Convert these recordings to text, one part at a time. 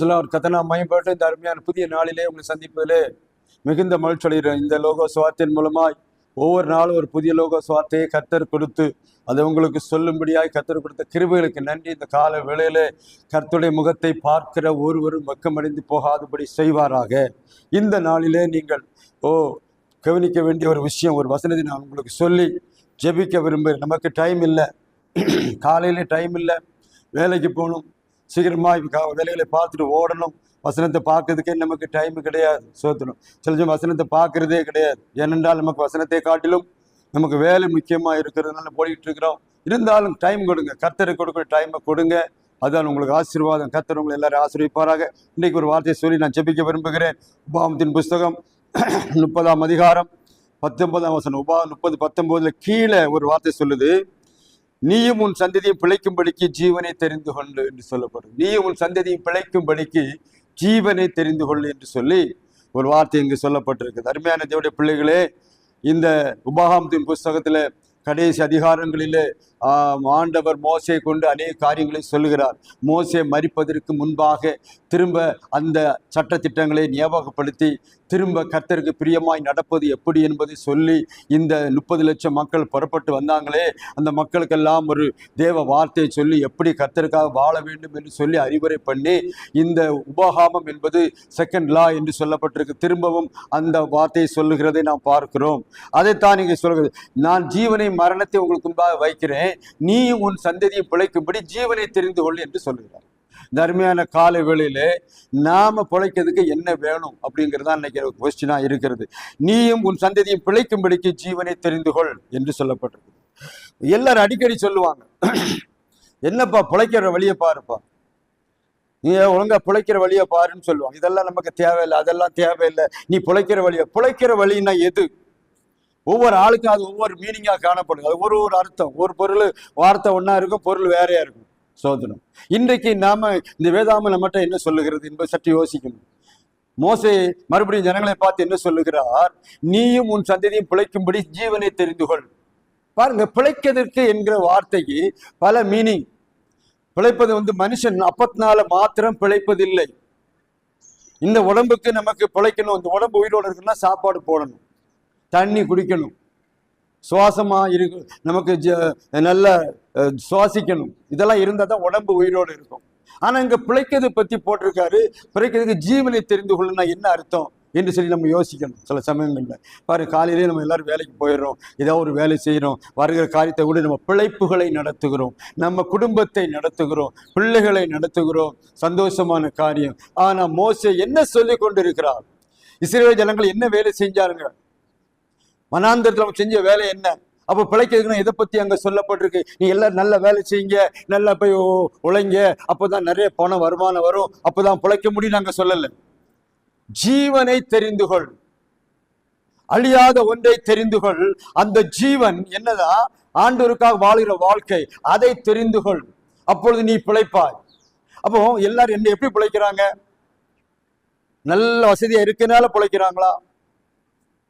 ஒரு கத்தனா மயப்பட்டு இந்த அருமையான புதிய நாளிலே உங்களை சந்திப்பதிலே மிகுந்த மகிழ்ச்சி அடைகிறேன். இந்த லோகோ சுவார்த்தையின் மூலமாய் ஒவ்வொரு நாளும் ஒரு புதிய லோகோ சுவார்த்தையை கத்தர் கொடுத்து அதை உங்களுக்கு சொல்லும்படியாய் கத்தர் கொடுத்த கிருபைகளுக்கு நன்றி. இந்த கால வேளையிலே கர்த்துடைய முகத்தை பார்க்கிற ஒருவரும் வெக்கமடைந்து போகாதபடி செய்வாராக. இந்த நாளிலே நீங்கள் ஓ கவனிக்க வேண்டிய ஒரு விஷயம் ஒரு வசனத்தை நான் உங்களுக்கு சொல்லி ஜெபிக்க விரும்புகிறேன். நமக்கு டைம் இல்லை. காலையில டைம் இல்லை. வேலைக்கு போகணும். சீக்கிரமாக வேலைகளை பார்த்துட்டு ஓடணும். வசனத்தை பார்க்கறதுக்கே நமக்கு டைம் கிடையாது. சோத்தணும் சில வசனத்தை பார்க்கறதே கிடையாது. ஏனென்றால் நமக்கு வசனத்தை காட்டிலும் நமக்கு வேலை முக்கியமாக இருக்கிறதுனால போயிட்டு இருக்கிறோம். இருந்தாலும் டைம் கொடுங்க. கர்த்தருக்கு கொடுக்குற டைமை கொடுங்க. அதான் உங்களுக்கு ஆசீர்வாதம். கர்த்தர் உங்களை எல்லாரும் ஆசீர்விப்பாராக. இன்னைக்கு ஒரு வார்த்தையை சொல்லி நான் ஜெபிக்க விரும்புகிறேன். உபாமத்தின் புஸ்தகம் முப்பதாம் அதிகாரம் பத்தொன்பதாம் வசனம். உபா முப்பது பத்தொன்பதுல கீழே ஒரு வார்த்தை சொல்லுது. நீயும் உன் சந்ததியும் பிழைக்கும்படிக்கு ஜீவனை தெரிந்து கொள்ளு என்று சொல்லப்படும். நீயும் உன் சந்ததியும் பிழைக்கும்படிக்கு ஜீவனை தெரிந்து கொள்ளு என்று சொல்லி ஒரு வார்த்தை இங்கு சொல்லப்பட்டிருக்குது அருமையான தேவடைய பிள்ளைகளே இந்த உபாகாமத்தின் புஸ்தகத்துல கடைசி அதிகாரங்களிலே ஆண்டவர் மோசையை கொண்டு அநேக காரியங்களை சொல்லுகிறார். மோசையை மறிப்பதற்கு முன்பாக திரும்ப அந்த சட்டத்திட்டங்களை ஞாபகப்படுத்தி திரும்ப கர்த்தருக்கு பிரியமாய் நடப்பது எப்படி என்பதை சொல்லி இந்த முப்பது லட்சம் மக்கள் புறப்பட்டு வந்தாங்களே அந்த மக்களுக்கெல்லாம் ஒரு தேவ வார்த்தையை சொல்லி எப்படி கர்த்தருக்காக வாழ வேண்டும் என்று சொல்லி அறிவுரை பண்ணி இந்த உபகாமம் என்பது செகண்ட் லா என்று சொல்லப்பட்டிருக்கு. திரும்பவும் அந்த வார்த்தையை சொல்லுகிறதை நாம் பார்க்கிறோம். அதைத்தான் இங்கே சொல்கிறது. நான் ஜீவனை மரணத்தை உங்களுக்கு முன்பாக வைக்கிறேன். நீ உன் சந்ததியை பிழைக்கும்படி ஜீவனை தெரிந்து கொள் என்று சொல்லுகிறார். இந்த அருமையான காலை நாம பிழைக்கிறதுக்கு என்ன வேணும் அப்படிங்கிறது இன்னைக்கு கொஸ்டினா இருக்கிறது. நீயும் உன் சந்ததியும் பிழைக்கும்படிக்கு ஜீவனை தெரிந்து கொள் என்று சொல்லப்பட்டிருக்கு. எல்லாரும் அடிக்கடி சொல்லுவாங்க என்னப்பா பிழைக்கிற வழியை பாருப்பா. நீ ஒழுங்கா பிழைக்கிற வழியை பாருன்னு சொல்லுவாங்க. இதெல்லாம் நமக்கு தேவையில்லை அதெல்லாம் தேவையில்லை. நீ பிழைக்கிற வழியை பிழைக்கிற வழின்னா எது? ஒவ்வொரு ஆளுக்கும் அது ஒவ்வொரு மீனிங்காக காணப்படும் அது ஒரு ஒரு அர்த்தம். ஒரு பொருள் வார்த்தை ஒன்றா இருக்கும் பொருள் வேறையா இருக்கும். சோதனம். இன்றைக்கு நாம இந்த வேதாமல் நம்மகிட்ட என்ன சொல்லுகிறது என்பதை சற்று யோசிக்கணும். மோசே மறுபடியும் ஜனங்களை பார்த்து என்ன சொல்லுகிறார்? நீயும் உன் சந்ததியும் பிழைக்கும்படி ஜீவனை தெரிந்து கொள். பாருங்க பிழைக்கதற்கு என்கிற வார்த்தைக்கு பல மீனிங் பிழைப்பது வந்து மனுஷன் அப்பத்தினால மாத்திரம் பிழைப்பதில்லை. இந்த உடம்புக்கு நமக்கு பிழைக்கணும். இந்த உடம்பு உயிரோடு இருக்குன்னா சாப்பாடு போடணும். தண்ணி குடிக்கணும். சுவாசமாக இருக்கு நமக்கு ஜ- நல்ல சுவாசிக்கணும். இதெல்லாம் இருந்தால் தான் உடம்பு உயிரோடு இருக்கும். ஆனால் இங்கே பிழைக்கிறது பற்றி போட்டிருக்காரு. பிழைக்கிறதுக்கு ஜீவனை தெரிந்து கொள்ளணும்னா என்ன அர்த்தம் என்று சொல்லி நம்ம யோசிக்கணும் சில சமயங்களில். பாரு காலையிலே நம்ம எல்லாரும் வேலைக்கு போயிடுறோம். ஏதாவது ஒரு வேலை செய்கிறோம் வருகிற காரியத்தை கூட நம்ம பிழைப்புகளை நடத்துகிறோம். நம்ம குடும்பத்தை நடத்துகிறோம். பிள்ளைகளை நடத்துகிறோம். சந்தோஷமான காரியம். ஆனால் மோசே என்ன சொல்லி கொண்டிருக்கிறார்? இஸ்ரேல் ஜனங்கள் என்ன வேலை செஞ்சாருங்க? வனாந்தரத்தில் அவங்க செஞ்ச வேலை என்ன? அப்போ பிழைக்கிறதுக்குன்னு எதை பத்தி அங்கே சொல்லப்பட்டிருக்கு? நீ எல்லாம் நல்ல வேலை செய்யுங்க நல்லா போய் உழைங்க உழைங்க. அப்போதான் நிறைய பணம் வருமானம் வரும். அப்போதான் பிழைக்க முடியும் அங்கே சொல்லலை. ஜீவனை தெரிந்து கொள். அழியாத ஒன்றை தெரிந்து கொள். அந்த ஜீவன் என்னதான் ஆண்டோருக்காக வாழ்கிற வாழ்க்கை. அதை தெரிந்து கொள். அப்பொழுது நீ பிழைப்பாய். அப்போ எல்லாரும் என்ன எப்படி பிழைக்கிறாங்க? நல்ல வசதியா இருக்கனால பிழைக்கிறாங்களா?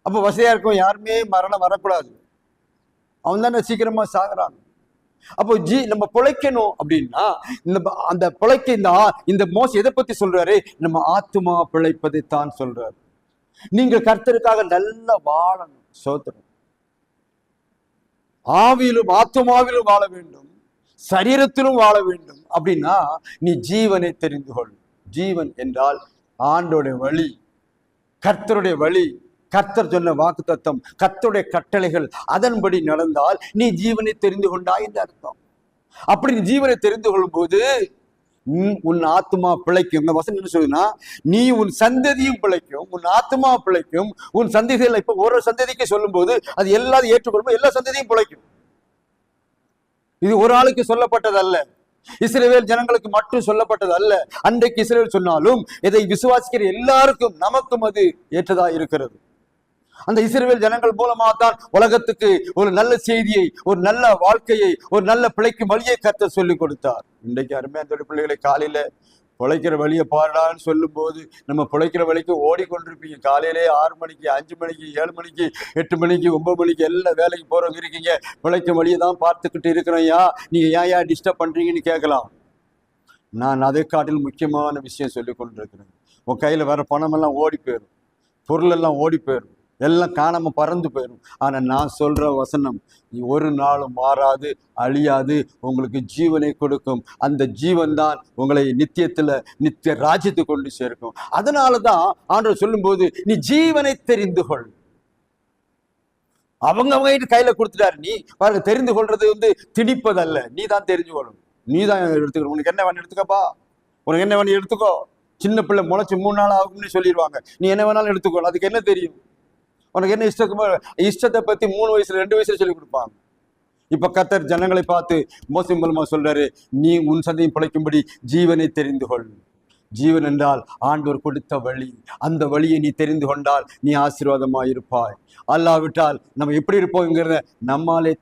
அப்போ வசதியா இருக்கும் யாருமே மரணம் வரக்கூடாது. அவன் தானே சீக்கிரமா சாகிறான். அப்போ ஜி நம்ம பிழைக்கணும் அப்படின்னா இந்த அந்த பிழைக்க இந்த இந்த மோசம் எதை பத்தி சொல்றாரு? நம்ம ஆத்துமா பிழைப்பதை தான் சொல்றாரு. நீங்க கர்த்தருக்காக நல்லா வாழணும் சோதனும் ஆவியிலும் ஆத்துமாவிலும் வாழ வேண்டும். சரீரத்திலும் வாழ வேண்டும். அப்படின்னா நீ ஜீவனை தெரிந்து கொள். ஜீவன் என்றால் ஆண்டோட வழி கர்த்தருடைய வழி. கர்த்தர் சொன்ன வாக்கு தத்துவம் கர்த்தருடைய கட்டளைகள் அதன்படி நடந்தால் நீ ஜீவனை தெரிந்து கொண்டாய் என்று அர்த்தம். அப்படி நீ ஜீவனை தெரிந்து கொள்ளும் போது உன் உன் ஆத்மா பிழைக்கும். இந்த வசனம் என்ன சொல்லுதுன்னா நீ உன் சந்ததியும் பிழைக்கும் உன் ஆத்மா பிழைக்கும். உன் சந்ததிகள் இப்ப ஒரு சந்ததிக்கு சொல்லும் போது அது எல்லாரும் ஏற்றுக்கொள்ளும் எல்லா சந்ததியும் பிழைக்கும். இது ஒரு ஆளுக்கு சொல்லப்பட்டதல்ல. இஸ்ரேவேல் ஜனங்களுக்கு மட்டும் சொல்லப்பட்டது அல்ல அன்றைக்கு இஸ்ரேல் சொன்னாலும் இதை விசுவாசிக்கிற எல்லாருக்கும் நமக்கும் அது ஏற்றதா இருக்கிறது. அந்த இஸ்ரவேல் ஜனங்கள் மூலமாக தான் உலகத்துக்கு ஒரு நல்ல செய்தியை ஒரு நல்ல வாழ்க்கையை ஒரு நல்ல பிழைக்கும் வழியை கத்த சொல்லி கொடுத்தார். இன்றைக்கு அருமையான பிள்ளைகளை காலையில பிழைக்கிற வழியை பாருடான்னு சொல்லும்போது நம்ம பிழைக்கிற வழிக்கு ஓடிக்கொண்டிருப்பீங்க. காலையிலே ஆறு மணிக்கு அஞ்சு மணிக்கு ஏழு மணிக்கு எட்டு மணிக்கு ஒன்பது மணிக்கு எல்லா வேலைக்கு போகிறவங்க இருக்கீங்க. பிழைக்கும் வழியை தான் பார்த்துக்கிட்டு இருக்கிறோம். யா நீங்க ஏன் ஏன் டிஸ்டர்ப் பண்ணுறீங்கன்னு கேட்கலாம். நான் அதை காட்டில் முக்கியமான விஷயம் சொல்லி கொண்டிருக்கிறேன். உன் கையில் வர பணமெல்லாம் ஓடி போயிடும் பொருளெல்லாம் ஓடி போயிடும் எல்லாம் காணாம பறந்து போயிடும் ஆனா நான் சொல்ற வசனம் ஒரு நாளும் மாறாது அழியாது உங்களுக்கு ஜீவனை கொடுக்கும். அந்த ஜீவன் தான் உங்களை நித்தியத்துல நித்திய ராஜ்யத்தை கொண்டு சேர்க்கும். அதனால தான் ஆண்டவர் சொல்லும்போது நீ ஜீவனை தெரிந்து கொள். அவங்க அவங்க கிட்ட கையில கொடுத்துட்டாரு. நீ பாருங்க தெரிந்து கொள்றது வந்து திணிப்பதல்ல. நீ தான் தெரிஞ்சு கொள்ளும் நீ தான் எடுத்துக்கணும். உனக்கு என்ன வேணும் எடுத்துக்கப்பா. உனக்கு என்ன வேணும் எடுத்துக்கோ. சின்ன பிள்ளை முளைச்சு மூணு நாள் ஆகும்னு சொல்லிடுவாங்க. நீ என்ன வேணாலும் எடுத்துக்கோ. அதுக்கு என்ன தெரியும்? உனக்கு என்ன இஷ்டக்குமோ இஷ்டத்தை பத்தி மூணு வயசுல ரெண்டு வயசுல சொல்லி கொடுப்பாங்க இப்ப கத்தர் ஜனங்களை பார்த்து மோசி மூலமா சொல்றாரு நீ உன் சந்தையும் பிழைக்கும்படி ஜீவனை தெரிந்து கொள். ஜீவன் என்றால் ஆண்டவர் கொடுத்த வழி. அந்த வழியை நீ தெரிந்து கொண்டால் நீ ஆசீர்வாதமாக இருப்பாய் அல்லாவிட்டால் நம்ம எப்படி இருப்போங்கிறத நம்மாலே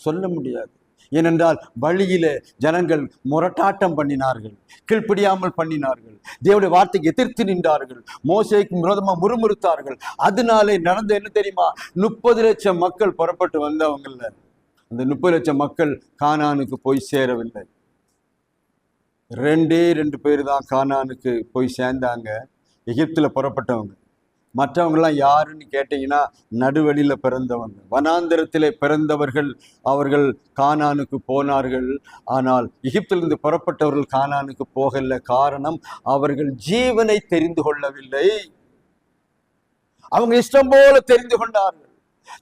சொல்ல முடியாது. ஏனென்றால் வழியிலே ஜனங்கள் முரட்டாட்டம் பண்ணினார்கள் கீழ்ப்படியாமல் பண்ணினார்கள். தேவடைய வார்த்தைக்கு எதிர்த்து நின்றார்கள் மோசைக்கு விரோதமாக முறுமுறுத்தார்கள். அதனாலே நடந்த என்ன தெரியுமா? முப்பது லட்சம் மக்கள் புறப்பட்டு வந்தவங்கள அந்த முப்பது லட்சம் மக்கள் கானானுக்கு போய் சேரவில்லை. ரெண்டே ரெண்டு பேர் தான் கானானுக்கு போய் சேர்ந்தாங்க. எகிப்தில் புறப்பட்டவங்க. மற்றவங்களாம் யாருன்னு கேட்டீங்கன்னா நடுவழியில் பிறந்தவங்க. வனாந்திரத்திலே பிறந்தவர்கள் அவர்கள் கானானுக்கு போனார்கள். ஆனால் எகிப்திலிருந்து புறப்பட்டவர்கள் கானானுக்கு போகல காரணம் அவர்கள் ஜீவனை தெரிந்து கொள்ளவில்லை. அவங்க இஷ்டம் போல தெரிந்து கொண்டார்கள்.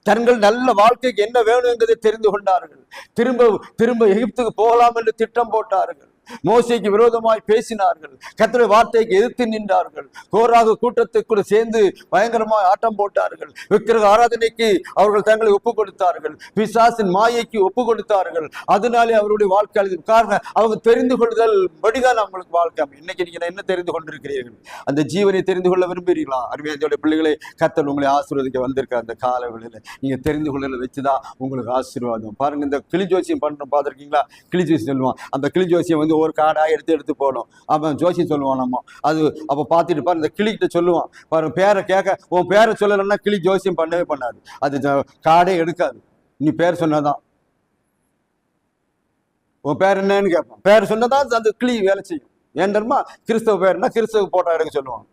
தங்கள் நல்ல வாழ்க்கைக்கு என்ன வேணும் என்பதை தெரிந்து கொண்டார்கள். திரும்ப திரும்ப எகிப்துக்கு போகலாம் என்று திட்டம் போட்டார்கள். மோசைக்கு விரோதமாய் பேசினார்கள். கத்திர வார்த்தைக்கு எதிர்த்து நின்றார்கள். கோராக கூட்டத்துக்குள் சேர்ந்து பயங்கரமாய் ஆட்டம் போட்டார்கள். விக்கிரக ஆராதனைக்கு அவர்கள் தங்களை ஒப்பு கொடுத்தார்கள். பிசாசின் மாயைக்கு ஒப்பு கொடுத்தார்கள். அதனாலே அவருடைய வாழ்க்கை காரணம் அவங்க தெரிந்து கொள்ளுதல் படிதான் அவங்களுக்கு வாழ்க்கை இன்னைக்கு நீங்க என்ன தெரிந்து கொண்டிருக்கிறீர்கள்? அந்த ஜீவனை தெரிந்து கொள்ள விரும்புகிறீர்களா? அருமையான பிள்ளைகளை கத்தல் உங்களை ஆசீர்வதிக்க வந்திருக்க அந்த கால வேளையில நீங்க தெரிந்து கொள்ளல வச்சுதான் உங்களுக்கு ஆசீர்வாதம். பாருங்க இந்த கிளி ஜோசியம் பண்றோம் பார்த்திருக்கீங்களா? கிளி ஜோசியம் சொல்லுவான். அந்த கிளி ஜோசியம் வந்து ஒரு காடாக எடுத்து எடுத்து போடும். அவன் ஜோசியம் சொல்லுவான் நம்ம. அது அப்போ பார்த்துட்டு பாரு இந்த கிளிக்கிட்ட சொல்லுவான். பாரு பேரை கேட்க உன் பேரை சொல்லலைன்னா கிளி ஜோசியம் பண்ணவே பண்ணாது. அது காடே எடுக்காது. நீ பேர் சொன்னாதான் உன் பேர் என்னன்னு கேட்பான். பேர் சொன்னதான் அந்த கிளி வேலை செய்யும். ஏன் தெரியுமா? கிறிஸ்தவ பேர்னா கிறிஸ்தவ போட்டோ எடுக்க சொல்லுவான்.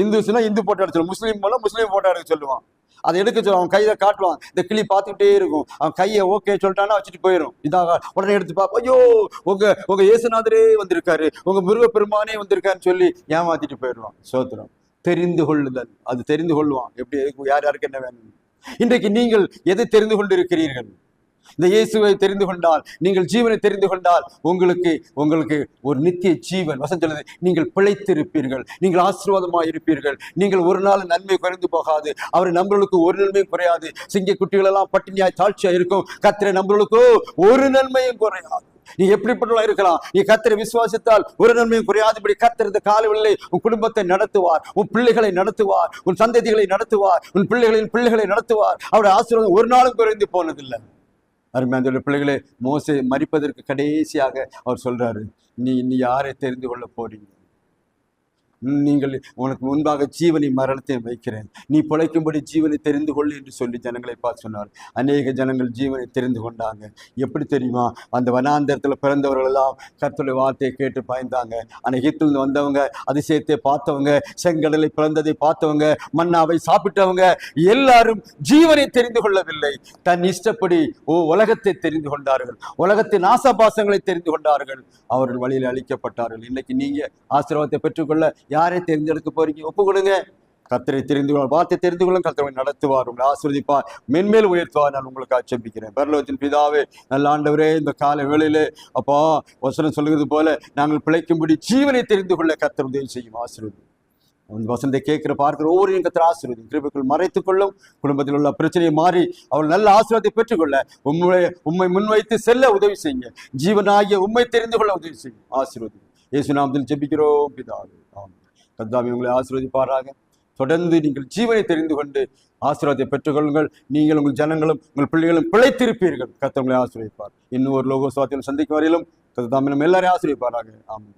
இந்துஸ்னா இந்து போட்டோ எடுக்க சொல்லுவான். முஸ்லீம் போல முஸ்லீம் போட்டோ எடுக்க சொல்லுவான். அதை எடுக்க சொல்லுவான் அவன் கையில காட்டுவான். இந்த கிளி பார்த்துக்கிட்டே இருக்கும். அவன் கையை ஓகே சொல்லிட்டானா வச்சுட்டு போயிடும் இதாக உடனே எடுத்து பார்ப்போம். ஐயோ உங்க உங்க இயேசுநாதரே வந்திருக்காரு. உங்க முருகப்பெருமானே வந்திருக்காருன்னு சொல்லி ஏமாத்திட்டு போயிடுவான். சோத்திரம். தெரிந்து கொள்ளுதல். அது தெரிந்து கொள்வான். எப்படி யார் யாருக்கு என்ன வேணும்? இன்றைக்கு நீங்கள் எதை தெரிந்து கொண்டிருக்கிறீர்கள்? இந்த இயேசுவை தெரிந்து கொண்டால் நீங்கள் ஜீவனை தெரிந்து கொண்டால் உங்களுக்கு உங்களுக்கு ஒரு நித்திய ஜீவன். வசம் சொல்லுது நீங்கள் பிழைத்திருப்பீர்கள் நீங்கள் ஆசீர்வாதமாக இருப்பீர்கள் நீங்கள் ஒரு நாள் நன்மை குறைந்து போகாது அவர் நம்மளுக்கு ஒரு நன்மையும் குறையாது. சிங்க குட்டிகளெல்லாம் பட்டினியாய் தாழ்ச்சியாக இருக்கும். கத்திர நம்மளுக்கோ ஒரு நன்மையும் குறையாது. நீ எப்படிப்பட்டவளா இருக்கலாம்? நீ கத்திர விசுவாசித்தால் ஒரு நன்மையும் குறையாதபடி கத்தர் இந்த காலவெளியை உன் குடும்பத்தை நடத்துவார் உன் பிள்ளைகளை நடத்துவார் உன் சந்ததிகளை நடத்துவார் உன் பிள்ளைகளின் பிள்ளைகளை நடத்துவார். அவருடைய ஆசீர்வாதம் ஒரு நாளும் குறைந்து போனதில்லை. அருமையான பிள்ளைகளை மோசை மறிப்பதற்கு கடைசியாக அவர் சொல்றாரு நீ இன்னும் யாரை தெரிந்து கொள்ள போறீங்க? நீங்கள் உனக்கு முன்பாக ஜீவனை மரணத்தை வைக்கிறேன். நீ பிழைக்கும்படி ஜீவனை தெரிந்து கொள் என்று சொல்லி ஜனங்களை பார்த்து சொன்னார். அநேக ஜனங்கள் ஜீவனை தெரிந்து கொண்டாங்க. எப்படி தெரியுமா? அந்த வனாந்தரத்தில் பிறந்தவர்கள் எல்லாம் கர்த்தருடைய வார்த்தையை கேட்டு பயந்தாங்க. ஆனால் எகிப்திலிருந்து வந்தவங்க அதிசயத்தை பார்த்தவங்க செங்கடலை பிறந்ததை பார்த்தவங்க மன்னாவை சாப்பிட்டவங்க எல்லாரும் ஜீவனை தெரிந்து கொள்ளவில்லை. தன் இஷ்டப்படி ஓ உலகத்தை தெரிந்து கொண்டார்கள். உலகத்தின் ஆசாபாசங்களை தெரிந்து கொண்டார்கள். அவர்கள் வழியில் அழிக்கப்பட்டார்கள். இன்னைக்கு நீங்க ஆசீர்வாதத்தை பெற்றுக்கொள்ள யாரை தேர்ந்தெடுக்க போறீங்க? ஒப்பு கொடுங்க. கத்தரை தெரிந்து கொள்ள வார்த்தை தெரிந்து கொள்ளும் கத்தரை நடத்துவார் உங்களை ஆஸ்வதிப்பார் மென்மேல் உயர்த்துவார் நான் உங்களுக்கு ஆட்சேபிக்கிறேன். பரலோகத்தின் பிதாவே நல்ல ஆண்டவரே இந்த கால வேளையிலே அப்பா வசனம் சொல்கிறது போல நாங்கள் பிழைக்கும்படி ஜீவனை தெரிந்து கொள்ள கத்தர் உதவி செய்யும் ஆசீர்வதி அந்த வசனத்தை கேட்கிற பார்க்கிற ஒவ்வொரு கத்திர ஆசீர்வதி கிருபைக்குள் மறைத்துக் கொள்ளும் குடும்பத்தில் உள்ள பிரச்சனையை மாறி அவள் நல்ல ஆசீர்வாதத்தை பெற்றுக்கொள்ள உண்மை உண்மை முன்வைத்து செல்ல உதவி செய்யுங்க. ஜீவனாகிய உண்மை தெரிந்து கொள்ள உதவி செய்யும். ஆசீர்வதி இயேசு நாமத்தில் ஜெபிக்கிறோம் பிதாவே. கத்தாமி உங்களை ஆசீர்வதிப்பாராக. தொடர்ந்து நீங்கள் ஜீவனை தெரிந்து கொண்டு ஆசீர்வாதத்தை பெற்றுக்கொள்ளுங்கள். நீங்கள் உங்கள் ஜனங்களும் உங்கள் பிள்ளைகளும் பிழைத்திருப்பீர்கள். கத்தவங்களை ஆசீர்வதிப்பார். இன்னும் ஒரு லோகோஸ்வாத்தியம் சந்திக்கும் வரையிலும் கர்த்தாவே நம்ம எல்லாரையும் ஆசீர்வதிப்பாராக. ஆமாம்